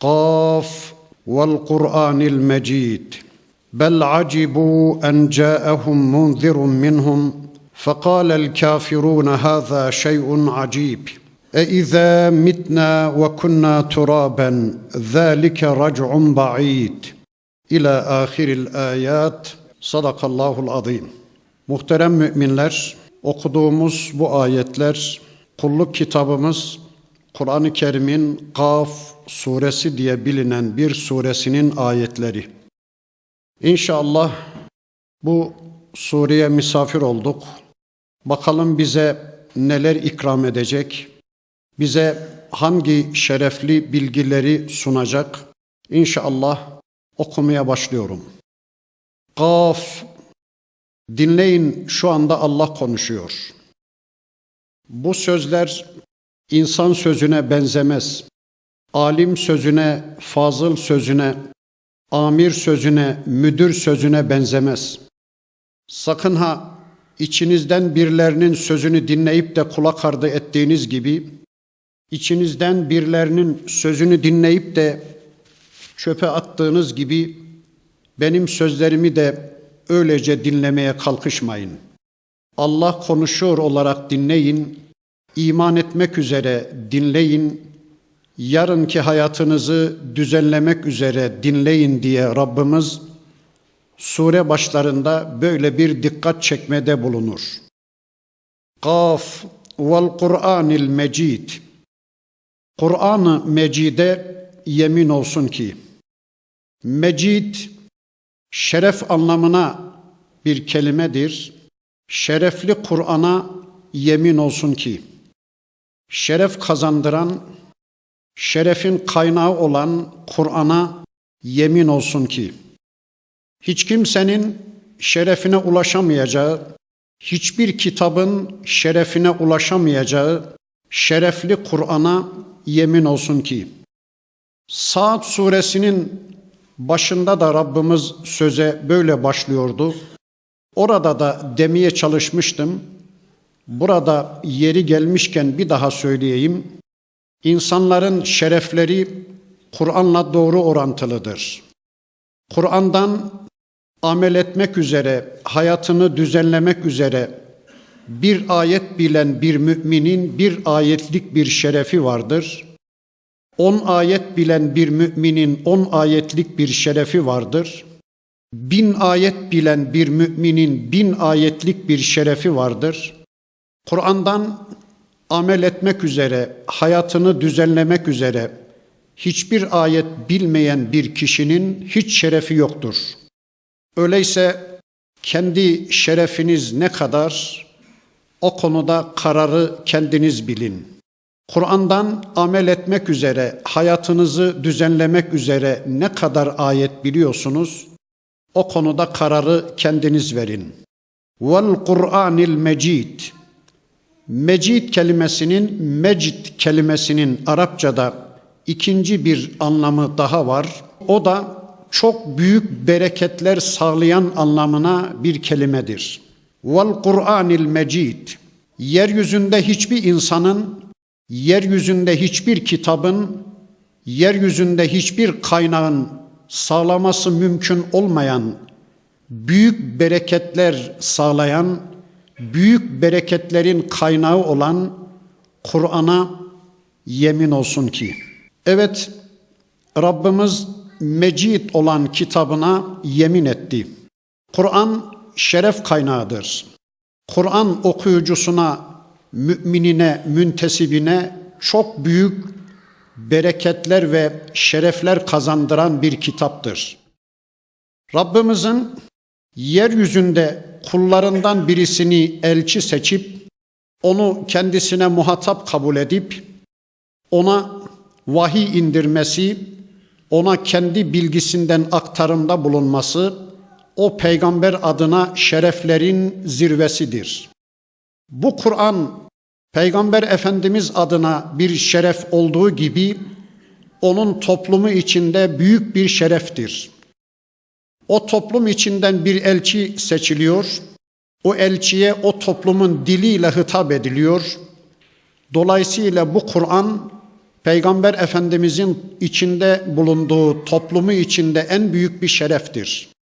قاف والقرآن المجيد بل عجبوا أن جاءهم منذر منهم فقال الكافرون هذا شيء عجيب أإذا متنا وكنا ترابا ذلك رجع بعيد إلى آخر الآيات صدق الله العظيم Muhterem müminler, okuduğumuz bu ayetler kulluk kitabımız Kur'an-ı Kerim'in Kaf suresi diye bilinen bir suresinin ayetleri. İnşallah bu sureye misafir olduk. Bakalım bize neler ikram edecek, bize hangi şerefli bilgileri sunacak. İnşallah okumaya başlıyorum. Kaf Dinleyin şu anda Allah konuşuyor. Bu sözler insan sözüne benzemez. Alim sözüne, fazıl sözüne, amir sözüne, müdür sözüne benzemez. Sakın ha içinizden birilerinin sözünü dinleyip de kulak ardı ettiğiniz gibi, içinizden birilerinin sözünü dinleyip de çöpe attığınız gibi benim sözlerimi de öylece dinlemeye kalkışmayın. Allah konuşuyor olarak dinleyin, iman etmek üzere dinleyin, yarınki hayatınızı düzenlemek üzere dinleyin diye Rabbimiz sure başlarında böyle bir dikkat çekmede bulunur. Kaf vel Kur'anil Mecid Kur'an-ı Mecid'e yemin olsun ki Mecid şeref anlamına bir kelimedir. Şerefli Kur'an'a yemin olsun ki şeref kazandıran, şerefin kaynağı olan Kur'an'a yemin olsun ki hiç kimsenin şerefine ulaşamayacağı, hiçbir kitabın şerefine ulaşamayacağı şerefli Kur'an'a yemin olsun ki Saat suresinin başında da Rabbimiz söze böyle başlıyordu. Orada da demeye çalışmıştım. Burada yeri gelmişken bir daha söyleyeyim. İnsanların şerefleri Kur'an'la doğru orantılıdır. Kur'an'dan amel etmek üzere, hayatını düzenlemek üzere bir ayet bilen bir müminin bir ayetlik bir şerefi vardır. On ayet bilen bir müminin on ayetlik bir şerefi vardır. Bin ayet bilen bir müminin bin ayetlik bir şerefi vardır. Kur'an'dan amel etmek üzere, hayatını düzenlemek üzere hiçbir ayet bilmeyen bir kişinin hiç şerefi yoktur. Öyleyse kendi şerefiniz ne kadar o konuda kararı kendiniz bilin.'' Kur'an'dan amel etmek üzere, hayatınızı düzenlemek üzere ne kadar ayet biliyorsunuz? O konuda kararı kendiniz verin. Vel Kur'anil Mecid. Mecid kelimesinin, mecid kelimesinin Arapçada ikinci bir anlamı daha var. O da çok büyük bereketler sağlayan anlamına bir kelimedir. Vel Kur'anil Mecid. Yeryüzünde hiçbir insanın yeryüzünde hiçbir kitabın, yeryüzünde hiçbir kaynağın sağlaması mümkün olmayan, büyük bereketler sağlayan, büyük bereketlerin kaynağı olan Kur'an'a yemin olsun ki. Evet, Rabbimiz mecid olan kitabına yemin etti. Kur'an şeref kaynağıdır. Kur'an okuyucusuna müminine, müntesibine çok büyük bereketler ve şerefler kazandıran bir kitaptır. Rabbimizin yeryüzünde kullarından birisini elçi seçip onu kendisine muhatap kabul edip ona vahiy indirmesi, ona kendi bilgisinden aktarımda bulunması o peygamber adına şereflerin zirvesidir. Bu Kur'an Peygamber Efendimiz adına bir şeref olduğu gibi onun toplumu içinde büyük bir şereftir. O toplum içinden bir elçi seçiliyor. O elçiye o toplumun diliyle hitap ediliyor. Dolayısıyla bu Kur'an Peygamber Efendimizin içinde bulunduğu toplumu içinde en büyük bir şereftir.